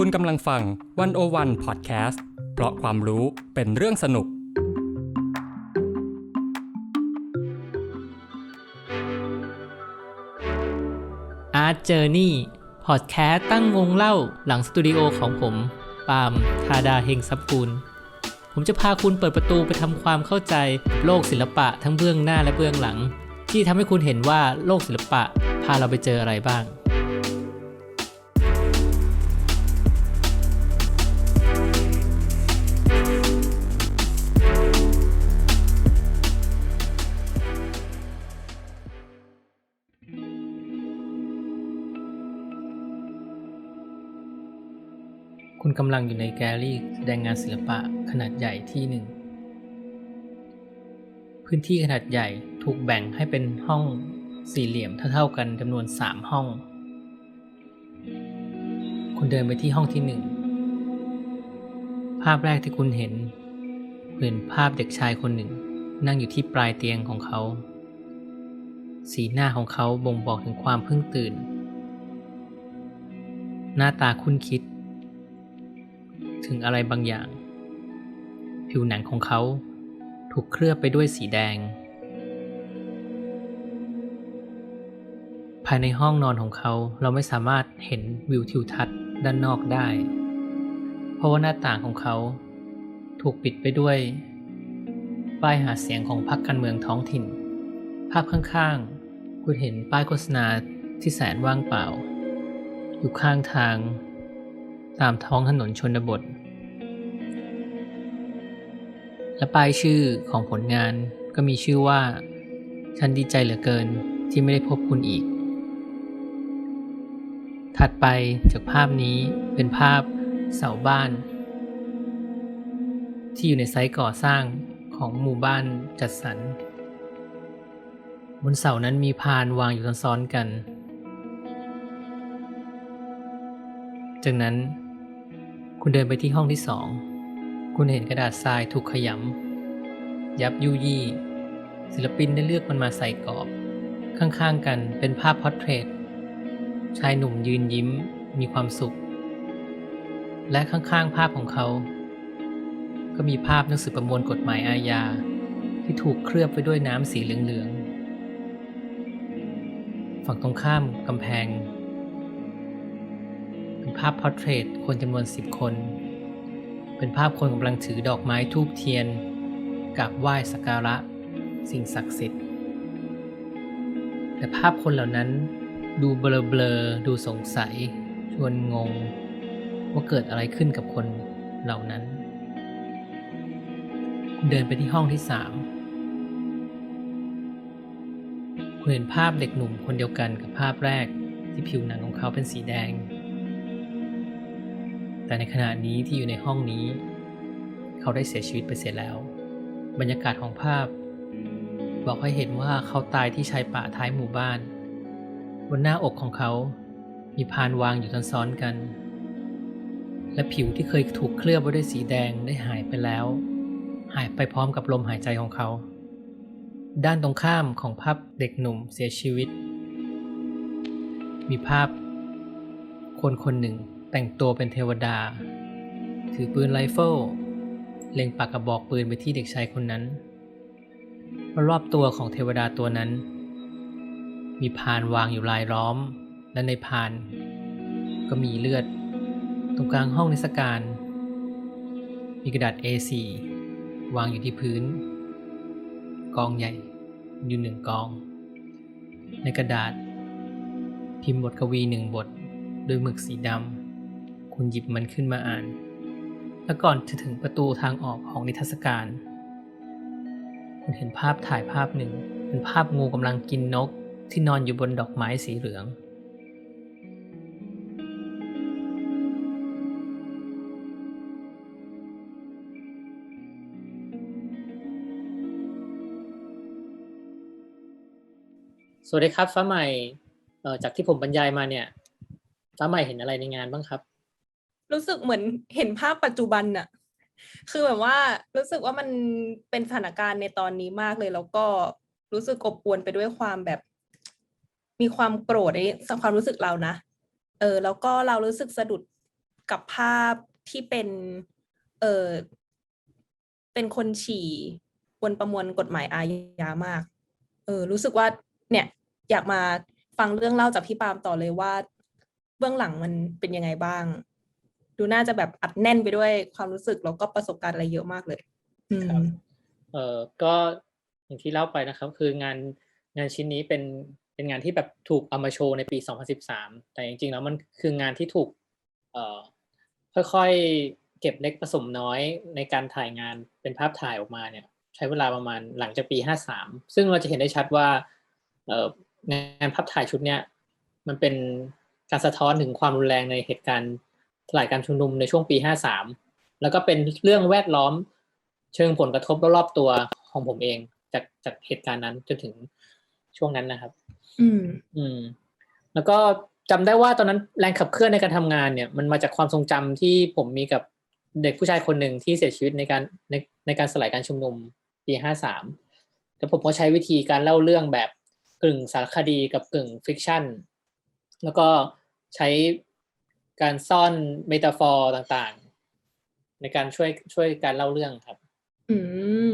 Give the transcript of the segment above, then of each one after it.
คุณกำลังฟังวันโอวันพอดแคสต์เพราะความรู้เป็นเรื่องสนุก Art Journey พอดแคสต์ตั้งวงเล่าหลังสตูดิโอของผม ปาล์มธาดาเฮงซับกูลผมจะพาคุณเปิดประตูไปทำความเข้าใจโลกศิลปะทั้งเบื้องหน้าและเบื้องหลัง ที่ทำให้คุณเห็นว่าโลกศิลปะพาเราไปเจออะไรบ้าง กำลังอยู่ในแกลลี่แสดงงานศิลปะขนาดใหญ่ที่หนึ่ง พื้นที่ขนาดใหญ่ถูกแบ่งให้เป็นห้องสี่เหลี่ยมเท่าๆกันจำนวนสามห้อง คุณเดินไปที่ห้องที่หนึ่ง ภาพแรกที่คุณเห็น เป็นภาพเด็กชายคนหนึ่ง นั่งอยู่ที่ปลายเตียงของเขา สีหน้าของเขาบ่งบอกถึงความเพิ่งตื่น หน้าตาคุ้นคิด ถึงอะไรบางอย่าง ผิวหนังของเขาถูกเคลือบไปด้วยสีแดง ภายในห้องนอนของเขาเราไม่สามารถเห็นวิวทิวทัศน์ด้านนอกได้ เพราะว่าหน้าต่างของเขาถูกปิดไปด้วย ป้ายหาเสียงของพรรคการเมืองท้องถิ่น ภาพข้างๆ คุณเห็นป้ายโฆษณาที่แสนว่างเปล่า อยู่ข้างทาง ตามท้องถนนชนบท และป้ายชื่อของผลงานก็มีชื่อว่า ฉันดีใจเหลือเกินที่ไม่ได้พบคุณอีก ถัดไปจากภาพนี้เป็นภาพเสาบ้าน ที่อยู่ในไซต์ก่อสร้างของหมู่บ้านจัดสรร บนเสานั้นมีพานวางอยู่ซ้อนๆกัน จากนั้น คุณเดินไปที่ห้องที่สอง คุณเห็นกระดาษทรายถูกขยำ ยับยุยี่ ศิลปินได้เลือกมันมาใส่กรอบ ข้างๆกันเป็นภาพพอร์เทรต ชายหนุ่มยืนยิ้มมีความสุข และข้างๆภาพของเขา ก็มีภาพหนังสือประมวลกฎหมายอาญา ที่ถูกเคลือบไปด้วยน้ำสีเหลืองๆ ฝั่งตรงข้ามกำแพง เป็นภาพพอร์เทรตคนจำนวนสิบคน เป็นภาพคนกำลังถือดอกไม้ทูบเทียนกราบไหว้สักการะ สิ่งศักดิ์สิทธิ์ แต่ภาพคนเหล่านั้นดูเบลอๆดูสงสัย ชวนงง ว่าเกิดอะไรขึ้นกับคนเหล่านั้นคุณเดินไปที่ห้องที่สามคุณเห็นภาพเด็กหนุ่มคนเดียวกันกับภาพแรกที่ผิวหนังของเขาเป็นสีแดง แต่ในขณะนี้ที่อยู่ในห้องนี้ เขาได้เสียชีวิตไปเสียแล้ว บรรยากาศของภาพ บอกให้เห็นว่าเขาตายที่ชายป่าท้ายหมู่บ้าน บนหน้าอกของเขา มีพานวางอยู่ซ้อนๆกัน และผิวที่เคยถูกเคลือบไว้ด้วยสีแดงได้หายไปแล้ว หายไปพร้อมกับลมหายใจของเขา ด้านตรงข้ามของภาพเด็กหนุ่มเสียชีวิต มีภาพคนคนหนึ่ง แต่งตัวเป็นเทวดา ถือปืนไรเฟิลเล็งปากกระบอกปืนไปที่เด็กชายคนนั้น รอบตัวของเทวดาตัวนั้น มีพานวางอยู่รายล้อม และในพาน ก็มีเลือด ตรงกลางห้องนิทรรศการ มีกระดาษ A4 วางอยู่ที่พื้น กองใหญ่อยู่หนึ่งกอง ในกระดาษ พิมพ์บทกวีหนึ่งบทด้วยหมึกสีดำ คุณหยิบมันขึ้นมาอ่าน และก่อนจะถึงประตูทางออกของนิทรรศการ คุณเห็นภาพถ่ายภาพหนึ่ง เป็นภาพงูกำลังกินนกที่นอนอยู่บนดอกไม้สีเหลืองสวัสดีครับฟ้าใหม่จากที่ผมบรรยายมาเนี่ย ฟ้าใหม่เห็นอะไรในงานบ้างครับ รู้สึกเหมือนเห็นภาพปัจจุบันน่ะ คือแบบว่ารู้สึกว่ามันเป็นสถานการณ์ในตอนนี้มากเลย แล้วก็รู้สึกอบอวลไปด้วยความแบบ มีความโกรธในความรู้สึกเรานะ เออ แล้วก็เรารู้สึกสะดุดกับภาพที่เป็น เออเป็นคนฉี่บนประมวลกฎหมายอาญามาก เออ รู้สึกว่า เนี่ย อยากมาฟังเรื่องเล่าจากพี่ปาล์มต่อเลยว่า เบื้องหลังมันเป็นยังไงบ้าง ดูน่าจะแบบอัดแน่นไปด้วยความรู้สึกแล้วก็ประสบการณ์อะไรเยอะมากเลยอืมครับเอ่อก็อย่างที่เล่าไปนะครับ คืองานงานชิ้นนี้เป็นเป็นงานที่แบบถูกเอามาโชว์ในปี 2013 แต่จริงๆแล้วมันคืองานที่ถูกเอ่อค่อยๆเก็บเล็กผสมน้อยในการถ่ายงานเป็นภาพถ่ายออกมาเนี่ย ใช้เวลาประมาณหลังจากปี 53 ซึ่งเราจะเห็นได้ชัดว่าเอ่องานภาพถ่ายชุดเนี้ยมันเป็นการสะท้อนถึงความรุนแรงในเหตุการณ์ สลายการชุมนุมในช่วงปี 53 แล้วก็เป็นเรื่องแวดล้อมเชิงผลกระทบรอบๆตัวของผมเอง จากจากเหตุการณ์นั้นจนถึงช่วงนั้นนะครับ อืม อืม แล้วก็จำได้ว่าตอนนั้นแรงขับเคลื่อนในการทำงานเนี่ย มันมาจากความทรงจำที่ผมมีกับเด็กผู้ชายคนหนึ่งที่เสียชีวิตในการในในการสลายการชุมนุมปีห้าสามแต่ผมก็ใช้วิธีการเล่าเรื่องแบบกึ่งสารคดีกับกึ่งฟิกชันแล้วก็ใช้ การซ่อนเมตาฟอร์ต่างๆ ในการช่วยช่วยการเล่าเรื่องครับ อืม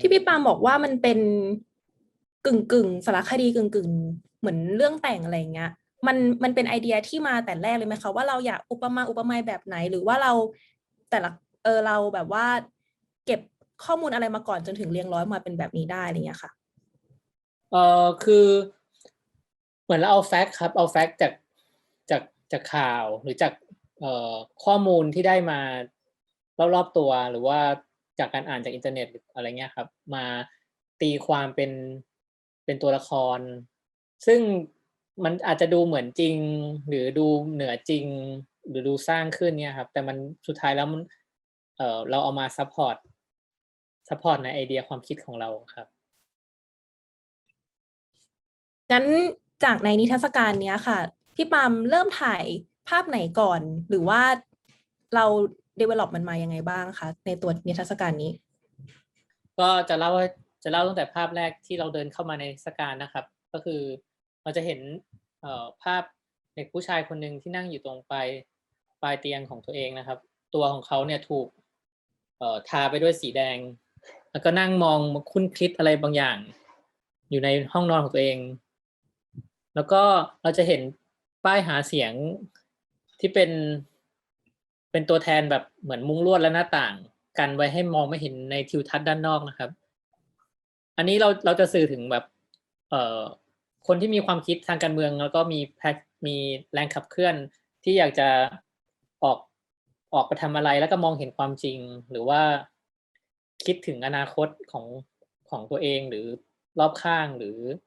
ที่พี่ปาล์มบอกว่ามันเป็นกึ่งกึ่งสารคดีกึ่งกึ่งเหมือนเรื่องแต่งอะไรอย่างเงี้ย มันมันเป็นไอเดียที่มาแต่แรกเลยไหมคะว่าเราอยากอุปมาอุปไมยแบบไหน หรือว่าเราแต่ละเออเราแบบว่า เก็บข้อมูลอะไรมาก่อนจนถึงเรียงร้อยมาเป็นแบบนี้ได้อะไรเงี้ยค่ะ เอ่อคือ เหมือนเราเอาแฟกต์ครับ เอาแฟกต์จาก จากข่าวหรือจากข้อมูลที่ได้มารอบๆตัว หรือว่าจากการอ่านจากอินเทอร์เน็ตอะไรเงี้ยครับ มาตีความเป็นเป็นตัวละคร ซึ่งมันอาจจะดูเหมือนจริง หรือดูเหนือจริง หรือดูสร้างขึ้นเนี่ยครับ แต่มันสุดท้ายแล้วมันเออเราเอามาซัพพอร์ตซัพพอร์ตในไอเดียความคิดของเราครับงั้นจากในนิทรรศการเนี้ยค่ะ พี่ปามเริ่มถ่ายภาพไหนก่อน หรือว่าเรา develop มันมายังไงบ้างคะในตัวนิทรรศการนี้ ก็จะเล่าจะเล่าตั้งแต่ภาพแรกที่เราเดินเข้ามาในเทศกาลนะครับ ก็คือเราจะเห็นภาพเด็กผู้ชายคนหนึ่งที่นั่งอยู่ตรงปลายปลายเตียงของตัวเองนะครับ ตัวของเขาเนี่ยถูกทาไปด้วยสีแดง แล้วก็นั่งมองคุ้นคิดอะไรบางอย่าง อยู่ในห้องนอนของตัวเอง แล้วก็เราจะเห็น ป้ายหาเสียงที่เป็น เป็นตัวแทนแบบเหมือนมุ้งลวดและหน้าต่าง กันไว้ให้มองไม่เห็นในทิวทัศน์ด้านนอกนะครับ อันนี้เราเราจะสื่อถึงแบบ เอ่อคนที่มีความคิดทางการเมือง แล้วก็มีแพมีแรงขับเคลื่อนที่อยากจะออกออกไปทำอะไรแล้วก็มองเห็นความจริง หรือว่าคิดถึงอนาคตของของตัวเองหรือรอบข้างหรือเอ่อ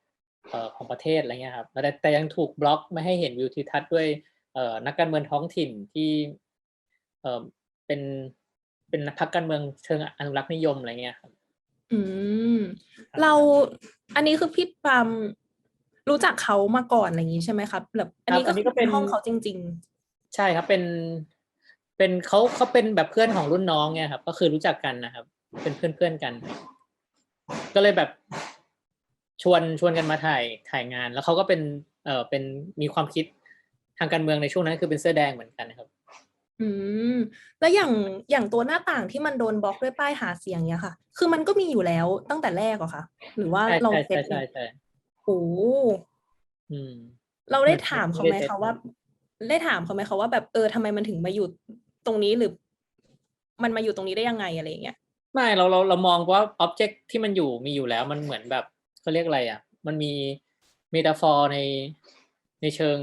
ของประเทศอะไรเงี้ยครับแต่แต่ยังถูกบล็อกไม่ให้เห็นวิวทิวทัศน์ด้วยเอ่อนักการเมืองท้องถิ่นที่เอ่อเป็นเป็นพรรคการเมืองเชิงอนุรักษ์นิยมอะไรเงี้ยครับอืมเราอันนี้คือพี่ปาล์มรู้จักเขามาก่อนอะไรอย่างนี้ใช่ไหมครับแบบอันนี้ครัก็บอันนี้คืก็อเป็เป็นนห้องเขาจริงใช่ครับเป็นเป็นเขาเขาเป็นแบบเพื่อนของรุ่นน้องเนี่ยครับ ก็คือรู้จักกันนะครับ เป็นเพื่อนเพื่อนๆกัน ก็เลยแบบ ชวนชวนกันมาถ่ายถ่ายงาน แล้วเขาก็เป็นเอ่อเป็นมีความคิดทางการเมืองในช่วงนั้นคือเป็นเสื้อแดงเหมือนกันนะครับๆอืมแล้วอย่างอย่างตัวหน้าต่างที่มันโดนบล็อกด้วยป้ายหาเสียงเนี้ยค่ะ คือมันก็มีอยู่แล้วตั้งแต่แรกเหรอคะหรือว่าใช่เราใช่เซ็ตใช่ใช่ใช่โอ้อืม เราได้ไม่ถามเขาไม่ไหมได้เซ็ตคะว่า ได้ถามเขาไหมคะว่าแบบเออทำไมมันถึงมาอยู่ตรงนี้หรือ มันมาอยู่ตรงนี้ได้ยังไงอะไรอย่างเงี้ยไม่เราเราเรามองว่าอ็อบเจกต์ที่มันอยู่มีอยู่แล้วมันเหมือนแบบ เขาเรียกอะไรอะ มันมีเมตาฟอร์ในในเชิง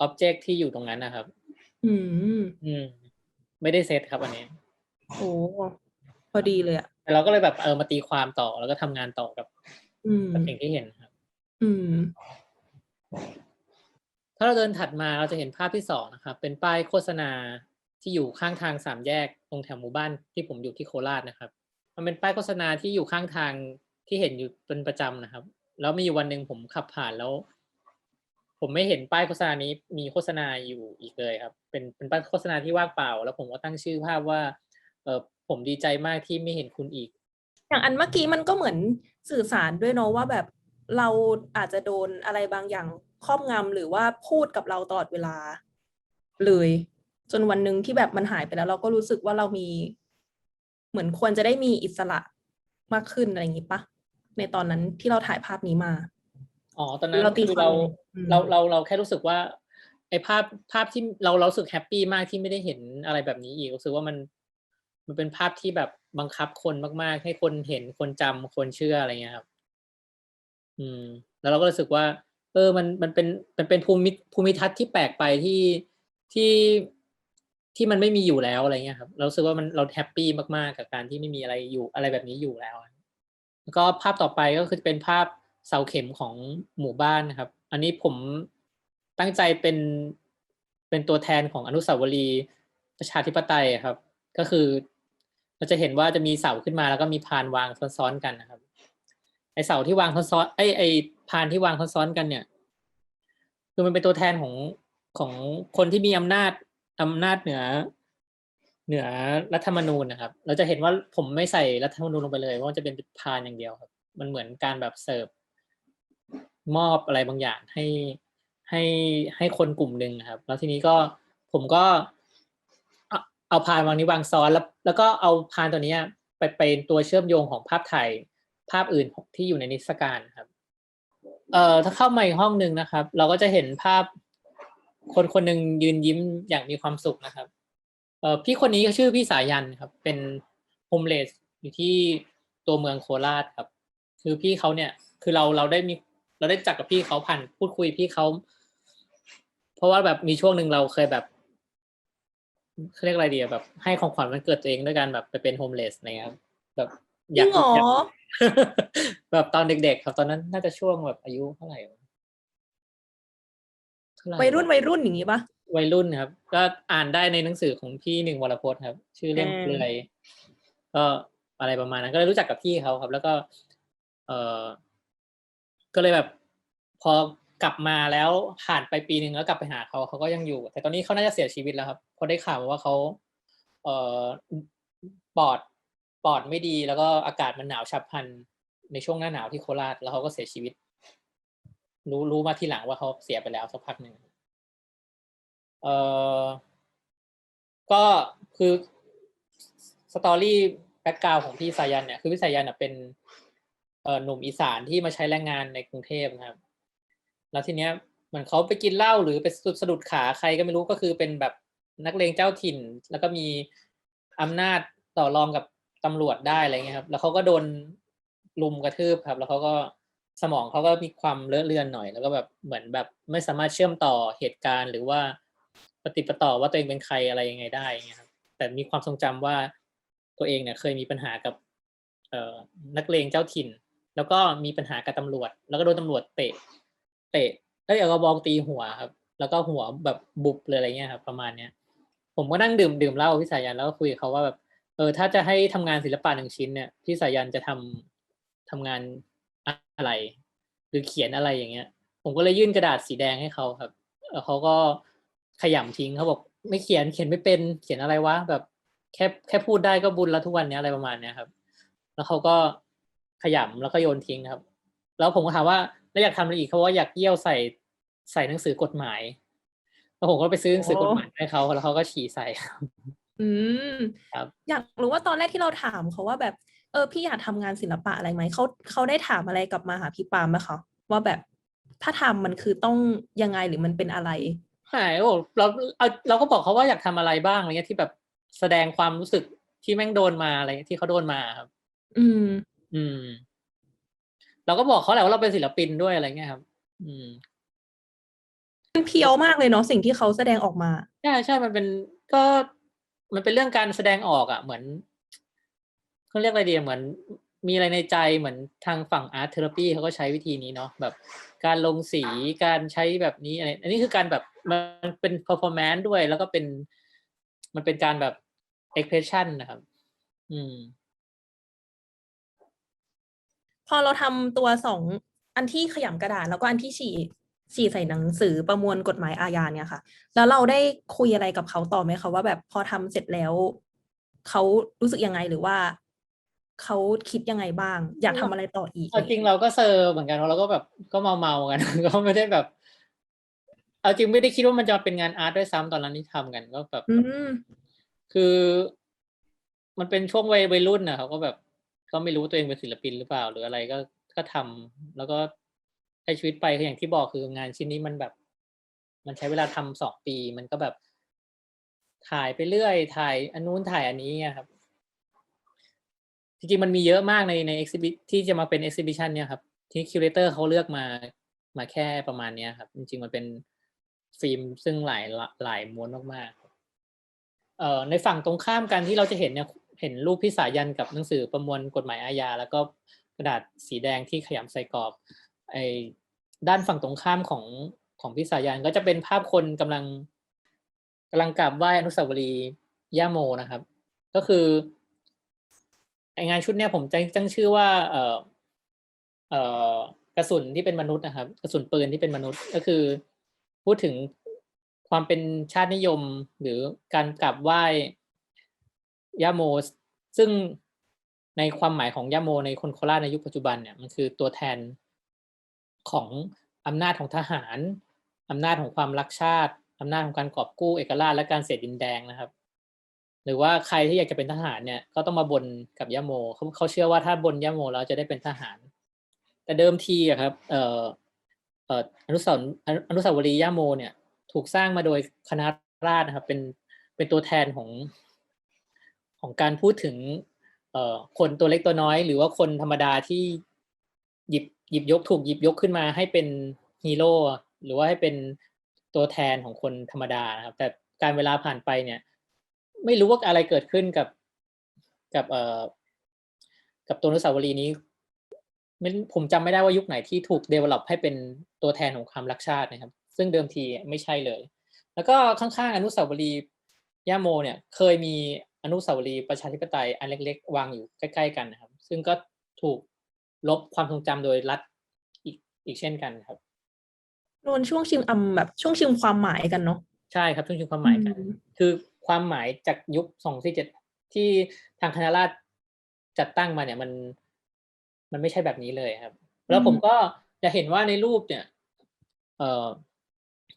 อ็อบเจกต์ที่อยู่ตรงนั้นนะครับ อืม อืม ไม่ได้เซตครับอันนี้ โอ้พอดีเลยอะ แต่เราก็เลยแบบเออมาตีความต่อแล้วก็ทำงานต่อกับอืม กับสิ่งที่เห็นครับ อืม ถ้าเราเดินถัดมาเราจะเห็นภาพที่สองนะครับ เป็นป้ายโฆษณาที่อยู่ข้างทางสามแยกตรงแถวหมู่บ้านที่ผมอยู่ที่โคราชนะครับ มันเป็นป้ายโฆษณาที่อยู่ข้างทาง ที่เห็นอยู่เป็นประจำนะครับ แล้วมีวันหนึ่งผมขับผ่านแล้ว ผมไม่เห็นป้ายโฆษณานี้มีโฆษณาอยู่อีกเลยครับ เป็นเป็นป้ายโฆษณาที่ว่างเปล่า แล้วผมก็ตั้งชื่อภาพว่า เออผมดีใจมากที่ไม่เห็นคุณอีก อย่างอันเมื่อกี้มันก็เหมือนสื่อสารด้วยเนาะว่าแบบเราอาจจะโดนอะไรบางอย่างครอบงำหรือว่าพูดกับเราตลอดเวลา เลย จนวันหนึ่งที่แบบมันหายไปแล้ว เราก็รู้สึกว่าเรามี เหมือนควรจะได้มีอิสระมากขึ้นอะไรอย่างนี้ปะ ในตอนนั้นที่เราถ่ายภาพนี้มา อ๋อ ตอนนั้นเราตีคือความเราอืมเราเราเราแค่รู้สึกว่า ไอ้ภาพภาพที่เราเรารู้สึกแฮปปี้มากที่ไม่ได้เห็นอะไรแบบนี้อีกรู้สึกว่ามัน มันเป็นภาพที่แบบบังคับคนมากๆ ให้คนเห็นคนจำคนเชื่ออะไรเงี้ยครับ อืม แล้วเราก็รู้สึกว่า เออ มันมันเป็นมันเป็นภูมิภูมิทัศน์ที่แปลกไปที่ที่ที่มันไม่มีอยู่แล้วอะไรเงี้ยครับ เรารู้สึกว่ามันเราแฮปปี้มากๆ กับการที่ไม่มีอะไรอยู่อะไรแบบนี้อยู่แล้วอะ แล้วก็ภาพต่อไปก็คือเป็นภาพเสาเข็มของหมู่บ้านนะครับ อันนี้ผมตั้งใจเป็นเป็นตัวแทนของอนุสาวรีย์ประชาธิปไตยครับ ก็คือเราจะเห็นว่าจะมีเสาขึ้นมาแล้วก็มีพานวางซ้อนๆกันนะครับ ไอเสาที่วางซ้อนๆไอไอพานที่วางซ้อนๆกันเนี่ย คือมันเป็นตัวแทนของของคนที่มีอำนาจอำนาจเหนือ เหนือรัฐธรรมนูญนะครับ เราจะเห็นว่าผมไม่ใส่รัฐธรรมนูญลงไปเลยว่าจะเป็นพานอย่างเดียวครับ มันเหมือนการแบบเสิร์ฟมอบอะไรบางอย่างให้ให้ให้คนกลุ่มหนึ่งครับ แล้วทีนี้ก็ผมก็เอาเอาพานวางนี้วางซ้อนแล้วแล้วก็เอาพานตัวนี้ไปเป็นตัวเชื่อมโยงของภาพถ่ายภาพอื่นที่อยู่ในนิทรรศการครับ เอ่อถ้าเข้ามาอีกห้องหนึ่งนะครับ เราก็จะเห็นภาพคนคนหนึ่งยืนยิ้มอย่างมีความสุขนะครับ เอ่อพี่คนนี้ก็ชื่อพี่สายันครับ เป็นโฮมเลสอยู่ที่ตัวเมืองโคราชครับ คือพี่เขาเนี่ย คือเราเราได้มีเราได้จักกับพี่เขาผ่านพูดคุยพี่เขาเพราะว่าแบบมีช่วงหนึ่งเราเคยแบบเขาเรียกอะไรดีอะแบบ ให้ของขวัญวันเกิดตัวเองด้วยการแบบไปเป็นโฮมเลสอะไรเงี้ยครับแบบจริงเหรอยากแบบตอนเด็ก ๆ ครับ ตอนนั้นน่าจะช่วงแบบอายุเท่าไหร่วะเท่าไหร่วัยรุ่นวะวัยรุ่นอย่างนี้ปะ วัยรุ่นครับ ก็อ่านได้ในหนังสือของพี่หนึ่งวรพจน์ครับ ชื่อเล่มอืมเปลือยก็อะไรประมาณนั้น ก็เลยรู้จักกับพี่เขาครับ แล้วก็ เออก็เลยแบบ พอกลับมาแล้วผ่านไปปีหนึ่งแล้วกลับไปหาเขาเขาก็ยังอยู่ แต่ตอนนี้เขาน่าจะเสียชีวิตแล้วครับเพราะได้ข่าวมาว่าเขาเอ่อปอดปอดไม่ดีแล้วก็อากาศมันหนาวฉับพลันในช่วงหน้าหนาวที่โคราชแล้วเขาก็เสียชีวิต รู้รู้มาทีหลังว่าเขาเสียไปแล้วสักพักหนึ่ง เออก็คือสตอรี่แบ็กกราวของพี่สายันเนี่ยคือพี่สายันน่ะเป็นเอ่อหนุ่มอีสานที่มาใช้แรงงานในกรุงเทพนะครับ แล้วทีเนี้ยเหมือนเขาไปกินเหล้าหรือไปสะดุดขาใครก็ไม่รู้ก็คือเป็นแบบนักเลงเจ้าถิ่น แล้วก็มีอำนาจต่อรองกับตำรวจได้อะไรเงี้ยครับ แล้วเขาก็โดนลุมกระทืบครับ แล้วเขาก็สมองเขาก็มีความเลอะเลือนหน่อย แล้วก็แบบเหมือนแบบไม่สามารถเชื่อมต่อเหตุการณ์ หรือว่า ปฏิปต่อว่าตัวเองเป็นใครอะไรยังไงได้เงี้ยครับแต่มีความทรงจำว่าตัวเองเนี่ยเคยมีปัญหากับเออนักเลงเจ้าถิ่น แล้วก็มีปัญหากับตำรวจ แล้วก็โดนตำรวจเตะ เตะแล้วเอากระบองตีหัวครับ แล้วก็หัวแบบบุบเลยอะไรเงี้ยครับประมาณเนี้ยผมก็นั่งดื่มดื่มเหล้าพี่สายันแล้วก็คุยกับเขาว่าแบบเออถ้าจะให้ทำงานศิลปะหนึ่งชิ้นเนี่ยพี่สายันจะทำทำงานอะไร หรือเขียนอะไรอย่างเงี้ย ผมก็เลยยื่นกระดาษสีแดงให้เขาครับแล้วเขาก็ ขยำทิ้งเขาบอกไม่เขียนเขียนไม่เป็นเขียนอะไรวะแบบแค่แค่พูดได้ก็บุญแล้วทุกวันเนี้ยอะไรประมาณเนี้ยครับ แล้วเขาก็ขยำแล้วก็โยนทิ้งครับ แล้วผมก็ถามว่าแล้วอยากทำอะไรอีกเขาว่าอยากเยี่ยวใส่ใส่หนังสือกฎหมายแล้วผมก็ไปซื้อหนังสือกฎหมายให้เขาแล้วเขาก็ฉี่ใส่ครับอืมครับอยากรู้ว่าตอนแรกที่เราถามเขาว่าแบบเออพี่อยากทำงานศิลปะอะไรไหมเขาเขาได้ถามอะไรกลับมาหาพี่ปาล์มไหมคะว่าแบบถ้าทำมันคือต้องยังไงหรือมันเป็นอะไร หายโอ้เราเอาเราก็บอกเขาว่าอยากทำอะไรบ้างอะไรเงี้ยที่แบบแสดงความรู้สึกที่แม่งโดนมาอะไรเงี้ยที่เขาโดนมาครับ อืม อืม เราก็บอกเขาแหละว่าเราเป็นศิลปินด้วยอะไรเงี้ยครับ อืมมันเพียวมากเลยเนาะสิ่งที่เขาแสดงออกมาใช่ใช่มันเป็นก็มันเป็นเรื่องการแสดงออกอะ เหมือนเขาเรียกอะไรดีอะเหมือน มีอะไรในใจเหมือนทางฝั่งอาร์ตเทอราปีเขาก็ใช้วิธีนี้เนาะแบบการลงสีการใช้แบบนี้อะไรอันนี้คือการแบบมันเป็น performance ด้วย แล้วก็เป็นมันเป็นการแบบ expression นะครับ อืม พอเราทำตัวสองอันที่ขยำกระดาษ แล้วก็อันที่ฉี่ฉี่ใส่หนังสือประมวลกฎหมายอาญาเนี่ยค่ะ แล้วเราได้คุยอะไรกับเขาต่อไหมคะว่าแบบพอทำเสร็จแล้ว เขารู้สึกยังไงหรือว่า เขาคิดยังไงบ้าง อยากทำอะไรต่ออีกเอาจริงเราก็เซอร์เหมือนกันเราก็แบบก็เมาเมาๆกัน ก็ไม่ได้แบบ เอาจริงไม่ได้คิดว่ามันจะเป็นงานอาร์ตด้วยซ้ำตอนนั้นที่ทำกันก็แบบอืมคือ มันเป็นช่วงวัยวัยรุ่นนะเขาก็แบบ ก็ไม่รู้ตัวเองเป็นศิลปินหรือเปล่า หรืออะไรก็ก็ทำแล้วก็ใช้ชีวิตไปคืออย่างที่บอกคืองานชิ้นนี้มันแบบ มันใช้เวลาทำสองปี มันก็แบบถ่ายไปเรื่อย ถ่ายอันนู้นถ่ายอันนี้อะครับ จริงๆมันมีเยอะมากในใน exhibit ที่จะมาเป็น exhibition เนี่ยครับ ที่คิวเรเตอร์เขาเลือกมามาแค่ประมาณเนี้ยครับ จริง ๆ มันเป็นฟิล์มซึ่งหลายหลายม้วนมากๆเอ่อในฝั่งตรงข้ามกันที่เราจะเห็นเนี่ยเห็นรูปพิสายันกับหนังสือประมวลกฎหมายอาญาแล้วก็กระดาษสีแดงที่ขยำใส่กรอบไอ้ด้านฝั่งตรงข้ามของของพิสายันก็จะเป็นภาพคนกำลังกำลังกราบไหว้อนุสาวรีย์ย่าโมนะครับ ก็คือ งานชุดเนี้ยผมจะตั้งชื่อว่า เออเออกระสุนที่เป็นมนุษย์นะครับ กระสุนปืนที่เป็นมนุษย์ก็คือ พูดถึงความเป็นชาตินิยมหรือการกราบไหว้ย่าโมซึ่งในความหมายของย่าโมในคนโคราชในยุคปัจจุบันเนี่ยมันคือตัวแทนของอำนาจของทหารอำนาจของความรักชาติอำนาจของการกอบกู้เอกราชและการเสดดินแดงนะครับ หรือว่าใครที่อยากจะเป็นทหารเนี่ยก็ต้องมาบนกับย่าโมเขาเขาเชื่อว่าถ้าบนย่าโมแล้วจะได้เป็นทหาร แต่เดิมทีอะครับ เอ่อเอ่ออนุสาวรณ์อนุสาวรีย์ย่าโมเนี่ย ถูกสร้างมาโดยคณะราษฎรนะครับเป็นเป็นตัวแทนของของการพูดถึง เอ่อคนตัวเล็กตัวน้อย หรือว่าคนธรรมดาที่หยิบหยิบยกถูกหยิบยกขึ้นมาให้เป็นฮีโร่หรือว่าให้เป็นตัวแทนของคนธรรมดานะครับ แต่การเวลาผ่านไปเนี่ย ไม่รู้ว่าอะไรเกิดขึ้นกับ กับเอ่อกับตัวอนุสาวรีย์นี้ไม่ผมจำไม่ได้ว่ายุคไหนที่ถูก develop ให้เป็นตัวแทนของความรักชาตินะครับ ซึ่งเดิมทีไม่ใช่เลย แล้วก็ข้างๆอนุสาวรีย์ย่าโมเนี่ย เคยมีอนุสาวรีย์ประชาธิปไตยอันเล็ก ๆ วางอยู่ใกล้ๆกันนะครับ ซึ่งก็ถูกลบความทรงจำโดยรัฐอีกอีกเช่นกันครับโดนช่วงชิงอำแบบช่วงชิงความหมายกันเนาะใช่ครับช่วงชิงความหมายกันอืมคือ ความหมายจากยุคสองสี่เจ็ดที่ทางคณะราษฎรจัดตั้งมาเนี่ยมันมันไม่ใช่แบบนี้เลยครับ แล้วผมก็จะเห็นว่าในรูปเนี่ย เอ่อ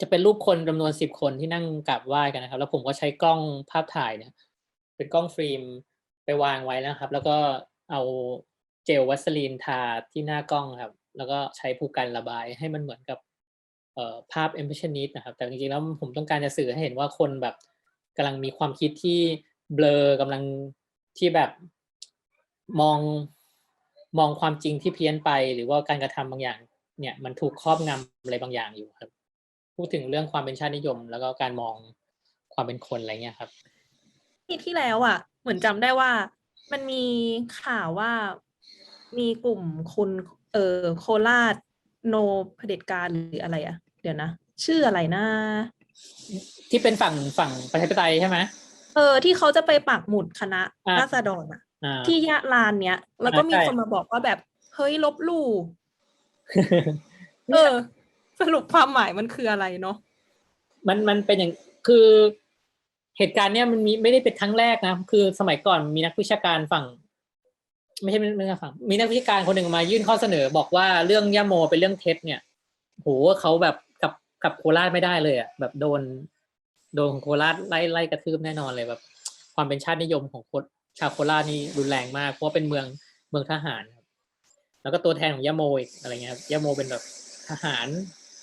จะเป็นรูปคนจำนวนสิบคนที่นั่งกราบไหว้กันนะครับ แล้วผมก็ใช้กล้องภาพถ่ายเนี่ย เป็นกล้องฟิล์มไปวางไว้แล้วครับ แล้วก็เอาเจลวัสลีนทาที่หน้ากล้องครับ แล้วก็ใช้ผู้กันระบายให้มันเหมือนกับเอ่อภาพ impressionist นะครับ แต่จริงๆแล้วผมต้องการจะสื่อให้เห็นว่าคนแบบ กำลังมีความคิดที่เบลอกำลังที่แบบมองมองความจริงที่เพี้ยนไป หรือว่าการกระทำบางอย่าง เนี่ยมันถูกครอบงำอะไรบางอย่างอยู่ครับ พูดถึงเรื่องความเป็นชาตินิยม แล้วก็การมองความเป็นคนอะไรเงี้ยครับ ที่ที่แล้วอะ เหมือนจำได้ว่า มันมีข่าวว่ามีกลุ่มคนเออโคราชโนเผด็จการหรืออะไรอะ เดี๋ยวนะ ชื่ออะไรนะ ที่เป็นฝั่งฝั่งประชาธิปไตยใช่ไหมเออ ที่เขาจะไปปักหมุดคณะอ่าราษฎรอะอ่าที่ยะลานเนี้ย แล้วก็อ่ามีใช่คนมาบอกว่าแบบเฮ้ยลบหลู่เออ สรุปความหมายมันคืออะไรเนาะมันมันเป็นอย่างคือเหตุการณ์เนี้ยมันมีไม่ได้เป็นครั้งแรกนะ คือสมัยก่อนมีนักวิชาการฝั่ง ไม่ใช่ไม่ใช่ฝั่งมีนักวิชาการคนหนึ่งมายื่นข้อเสนอบอกว่าเรื่องย่าโมเป็นเรื่องเท็จเนี่ยโหเขาแบบ กับกับโคราชไม่ได้เลยอะแบบโดน โดนของโคราชไล่ไล่กระทืบแน่นอนเลยแบบ ความเป็นชาตินิยมของคนชาวโคราชนี่รุนแรงมากเพราะว่าเป็นเมืองเมืองทหารครับ แล้วก็ตัวแทนของย่าโมอีกอะไรเงี้ยครับย่าโมเป็นแบบทหาร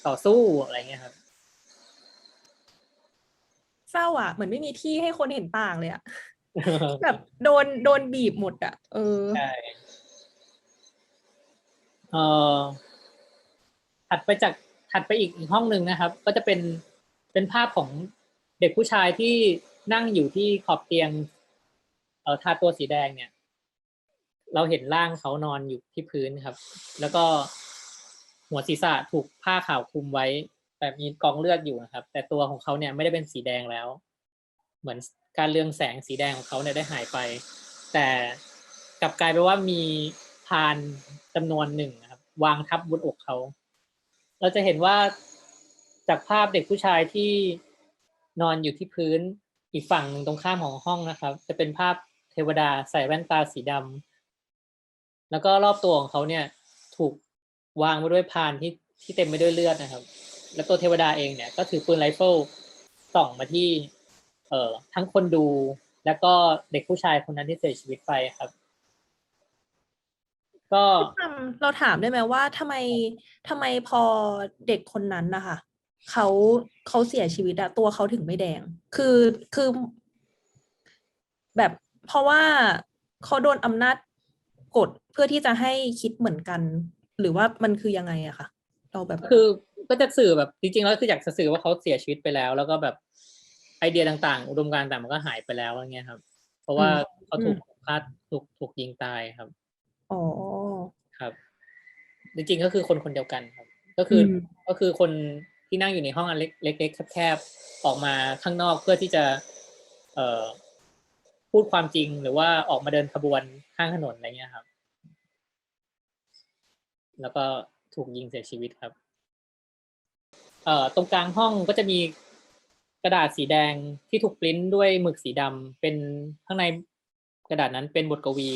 ต่อสู้อะไรเงี้ยครับ เศร้าอะเหมือนไม่มีที่ให้คนเห็นต่างเลยอะแบบโดนโดนบีบหมดอะ เออใช่เอ่อถัดไปจาก ถัดไปอีกอีกห้องหนึ่งนะครับ ก็จะเป็นเป็นภาพของเด็กผู้ชายที่นั่งอยู่ที่ขอบเตียงเอ่อทาตัวสีแดงเนี่ย เราเห็นร่างเขานอนอยู่ที่พื้นครับ แล้วก็หัวศีรษะถูกผ้าขาวคลุมไว้ แต่มีกองเลือดอยู่นะครับ แต่ตัวของเขาเนี่ยไม่ได้เป็นสีแดงแล้ว เหมือนการเรืองแสงสีแดงของเขาเนี่ยได้หายไป แต่กลับกลายไปนว่ามีพานจำนวนหนึ่งนะครับ วางทับบนอกเขา เราจะเห็นว่าจากภาพเด็กผู้ชายที่นอนอยู่ที่พื้นอีกฝั่งหนึ่งตรงข้ามของห้องนะครับ จะเป็นภาพเทวดาใส่แว่นตาสีดำแล้วก็รอบตัวของเขาเนี่ยถูกวางไว้ด้วยพานที่ที่เต็มไปด้วยเลือดนะครับ แล้วตัวเทวดาเองเนี่ยก็ถือปืนไรเฟิลส่องมาที่ เอ่อทั้งคนดูแล้วก็เด็กผู้ชายคนนั้นที่เสียชีวิตไปครับ ก็เราถามได้ไหมว่าทำไมทำไมพอเด็กคนนั้นนะคะเขาเขาเสียชีวิตอะตัวเขาถึงไม่แดง คือคือ แบบเพราะว่าเขาโดนอำนาจกดเพื่อที่จะให้คิดเหมือนกัน หรือว่ามันคือยังไงอะคะเราแบบคือก็จะสื่อแบบจริงๆแล้วคืออยากจะสื่อว่าเขาเสียชีวิตไปแล้ว แล้วก็แบบไอเดียต่างๆ อุดมการณ์ต่างมันก็หายไปแล้วอะไรเงี้ยครับ เพราะว่าเขาถูกฆ่าถูกถูกยิงตายครับอ๋อ ครับ จริงๆก็คือคนคนเดียวกันครับ ก็คืออม ก็คือคนที่นั่งอยู่ในห้องอันเล็กเล็กๆแคบๆออกมาข้างนอกเพื่อที่จะ เอ่อพูดความจริงหรือว่าออกมาเดินขบวนข้างถนนอะไรเงี้ยครับ แล้วก็ถูกยิงเสียชีวิตครับ เอ่อตรงกลางห้องก็จะมีกระดาษสีแดงที่ถูกปริ้นด้วยหมึกสีดำเป็นข้างในกระดาษนั้นเป็นบทกวี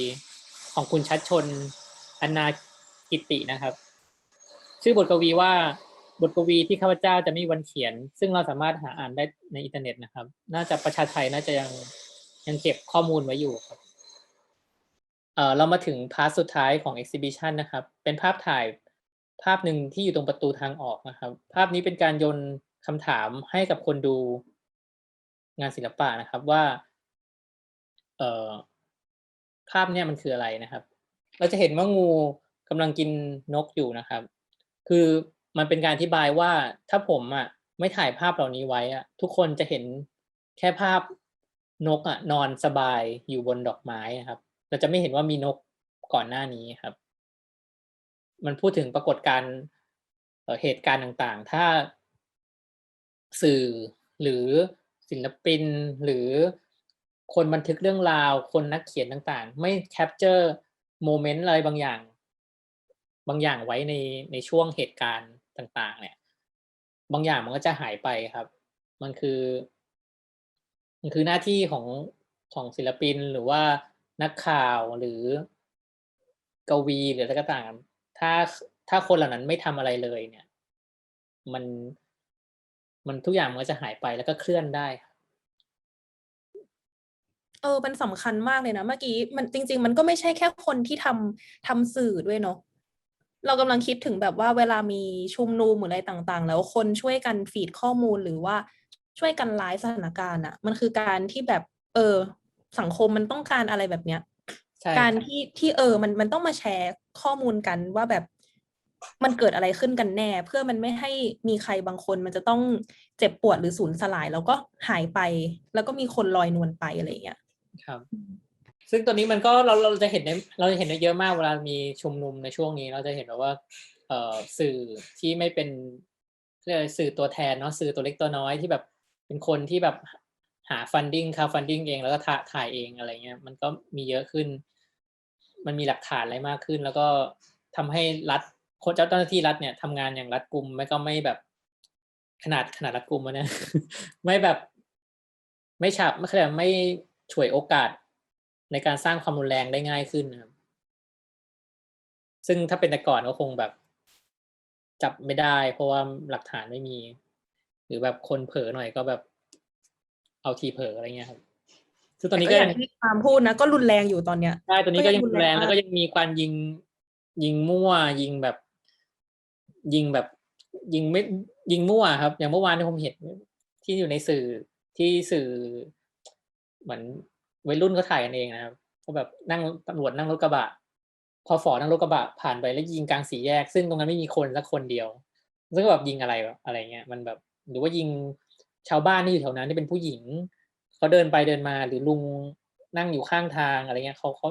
ของคุณชัดชน อนากิตินะครับ ชื่อบทกวีว่าบทกวีที่ข้าพเจ้าจะไม่มีวันเขียน ซึ่งเราสามารถหาอ่านได้ในอินเทอร์เน็ตนะครับ น่าจะประชาไทยน่าจะยังยังเก็บข้อมูลไว้อยู่ครับเออเรามาถึงพาร์ทสุดท้ายของ exhibition นะครับ เป็นภาพถ่ายภาพหนึ่งที่อยู่ตรงประตูทางออกนะครับ ภาพนี้เป็นการโยนคำถามให้กับคนดูงานศิลปะนะครับว่า เออภาพเนี่ยมันคืออะไรนะครับ เราจะเห็นว่างูกำลังกินนกอยู่นะครับ คือมันเป็นการอธิบายว่าถ้าผมอะไม่ถ่ายภาพเหล่านี้ไว้อะ ทุกคนจะเห็นแค่ภาพนกอะนอนสบายอยู่บนดอกไม้นะครับ เราจะไม่เห็นว่ามีนกก่อนหน้านี้ครับ มันพูดถึงปรากฏการณ์เหตุการณ์ต่างๆ ถ้าสื่อหรือศิลปินหรือคนบันทึกเรื่องราว คนนักเขียนต่างๆ ไม่แคปเจอร์ โมเมนต์อะไรบางอย่าง บางอย่างไว้ในในช่วงเหตุการณ์ต่าง ๆ เนี่ย บางอย่างมันก็จะหายไปครับ มันคือ มันคือหน้าที่ของของศิลปินหรือว่านักข่าวหรือกวีหรืออะไรก็ตามถ้าถ้าคนเหล่านั้นไม่ทำอะไรเลยเนี่ย มันมันทุกอย่างมันก็จะหายไปแล้วก็เคลื่อนได้ครับ เออมันสำคัญมากเลยนะ เมื่อกี้มันจริง ๆ มันก็ไม่ใช่แค่คนที่ทำทำสื่อด้วยเนาะเรากำลังคิดถึงแบบว่าเวลามีชุมนุมหรืออะไรต่าง ๆ แล้วคนช่วยกันฟีดข้อมูลหรือว่าช่วยกันไลฟ์สถานการณ์อะมันคือการที่แบบ เออ สังคมมันต้องการอะไรแบบเนี้ยใช่การครับที่ที่เออ มันมันต้องมาแชร์ข้อมูลกันว่าแบบมันเกิดอะไรขึ้นกันแน่ เพื่อมันไม่ให้มีใครบางคนมันจะต้องเจ็บปวดหรือสูญสลาย แล้วก็หายไป แล้วก็มีคนลอยนวลไปอะไรอย่างเงี้ย ครับซึ่งตัวนี้มันก็เราเราจะเห็นในเราจะเห็นได้เยอะมากเวลามีชุมนุมในช่วงนี้ เราจะเห็นแบบว่าเอ่อสื่อที่ไม่เป็นเรียกอะไรสื่อตัวแทนเนาะสื่อตัวเล็กตัวน้อยที่แบบเป็นคนที่แบบหาฟันดิ้งคาฟันดิ้งเองแล้วก็ถ่าถ่ายเองอะไรเงี้ยมันก็มีเยอะขึ้น มันมีหลักฐานอะไรมากขึ้น แล้วก็ทำให้รัฐคนเจ้าหน้าที่รัฐเนี่ยทำงานอย่างรัฐกุมไม่ก็ไม่แบบขนาดขนาดรัฐกุมอะนะไม่แบบ ไม่ฉับไม่ใช่ไม่ ฉวยโอกาสในการสร้างความรุนแรงได้ง่ายขึ้นนะครับ ซึ่งถ้าเป็นแต่ก่อนก็คงแบบ จับไม่ได้ เพราะว่าหลักฐานไม่มี หรือแบบคนเผลอหน่อยก็แบบ เอาทีเผลออะไรเงี้ยครับซึ่งตอนนี้แต่ก็อยัย่างงที่ตามพูดนะก็รุนแรงอยู่ตอนเนี้ยใช่ตัวนี้ก็ยังรุนแรงก็ยังรุนแรงมากแล้วก็ยังมีการยิงยิงมั่ว ยิงแบบ ยิงแบบ ยิงไม่ยิงมั่วครับ อย่างเมื่อวานที่ผมเห็นที่อยู่ในสื่อที่สื่อ เหมือนวัยรุ่นเขาถ่ายกันเองนะครับก็แบบนั่งตำรวจนั่งรถกระบะ พอฝอนั่งรถกระบะผ่านไปแล้วยิงกลางสี่แยก ซึ่งตรงนั้นไม่มีคนสักคนเดียวซึ่งก็แบบยิงอะไรอะไรเงี้ยมันแบบหรือว่ายิงชาวบ้านที่อยู่แถวนั้นที่เป็นผู้หญิงเขาเดินไปเดินมาหรือลุงนั่งอยู่ข้างทางอะไรเงี้ยเขาเขา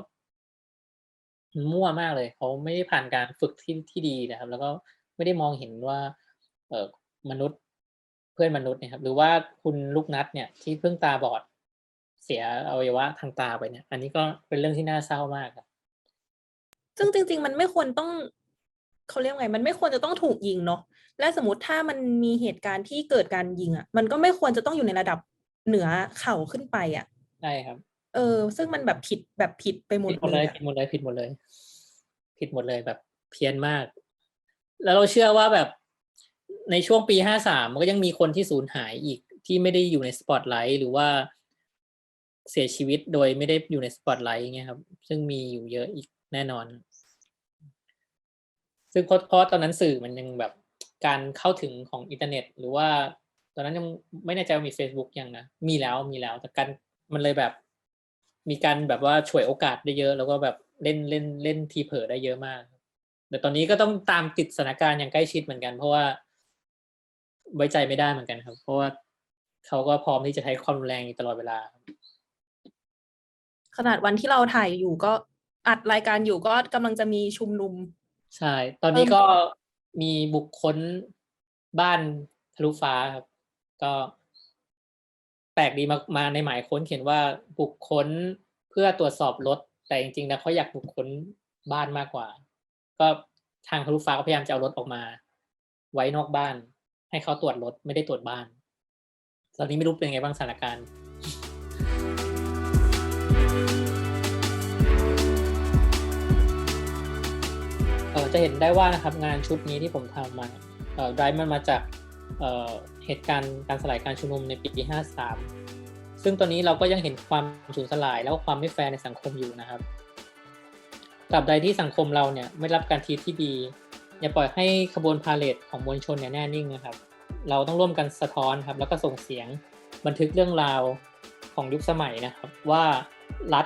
มั่วมากเลยเขาไม่ได้ผ่านการฝึกที่ที่ดีนะครับ แล้วก็ไม่ได้มองเห็นว่า เออมนุษย์เพื่อนมนุษย์เนะครับ หรือว่าคุณลูกนัดเนี่ยที่เพิ่งตาบอด เสียอวัยวะทางตาไปเนี่ย อันนี้ก็เป็นเรื่องที่น่าเศร้ามากครับซึ่งจริง ๆ มันไม่ควรต้องเขาเรียกไง มันไม่ควรจะต้องถูกยิงเนาะและสมมติถ้ามันมีเหตุการณ์ที่เกิดการยิงอะ มันก็ไม่ควรจะต้องอยู่ในระดับเหนือเข่าขึ้นไปอะใช่ครับ เออ ซึ่งมันแบบผิดแบบผิดไปหมดผิดหมดเลเลยยอะผิดหมดเลยผิดหมดเลย ผิดหมดเลยแบบเพี้ยนมาก แล้วเราเชื่อว่าแบบในช่วงปีห้าสามมันก็ยังมีคนที่สูญหายอีกที่ไม่ได้อยู่ในสปอตไลท์หรือว่า เสียชีวิตโดยไม่ได้อยู่ในสปอตไลท์เงี้ยครับ ซึ่งมีอยู่เยอะอีกแน่นอน ซึ่งเพราะตอนนั้นสื่อมันยังแบบการเข้าถึงของอินเทอร์เน็ต หรือว่าตอนนั้นยังไม่แน่ใจว่ามี Facebook ยังนะ มีแล้วมีแล้ว แต่การมันเลยแบบ มีการแบบว่าฉวยโอกาสได้เยอะ แล้วก็แบบเล่นเล่นเล่นทีเผอได้เยอะมาก แต่ตอนนี้ก็ต้องตามติดสถานการณ์อย่างใกล้ชิดเหมือนกัน เพราะว่าไว้ใจไม่ได้เหมือนกันครับ เพราะว่าเขาก็พร้อมที่จะใช้ความรุนแรงอยู่ตลอดเวลาครับ ขนาดวันที่เราถ่ายอยู่ก็อัดรายการอยู่ก็กำลังจะมีชุมนุม ใช่ ตอนนี้เอิ่มก็มีบุคคลบ้านทะลุฟ้าครับ ก็แปลกดีมามาในหมายค้นเขียนว่าบุคคลเพื่อตรวจสอบรถ แต่จริงๆแล้วเขาอยากบุคคลบ้านมากกว่า ก็ทางทะลุฟ้าก็พยายามจะเอารถออกมา ไว้นอกบ้าน ให้เขาตรวจรถไม่ได้ตรวจบ้าน ตอนนี้ไม่รู้เป็นไงบ้างสถานการณ์ จะเห็นได้ว่านะครับงานชุดนี้ที่ผมทำมาเอ่อได้มันมาจากเเหตุการณ์การสลายการชุมนุมในปี 53 ซึ่งตอนนี้เราก็ยังเห็นความสูญสลายแล้วก็ความไม่แฟร์ในสังคมอยู่นะครับตราบใดที่สังคมเราเนี่ยไม่รับการทีที่ดี อย่าปล่อยให้ขบวนพาเลทของมวลชนเนี่ยแน่นิ่งนะครับ เราต้องร่วมกันสะท้อนครับ แล้วก็ส่งเสียงบันทึกเรื่องราวของยุคสมัยนะครับ ว่ารัฐ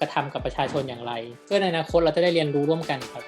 กระทำกับประชาชนอย่างไร เพื่อในอนาคตเราจะได้เรียนรู้ร่วมกันครับ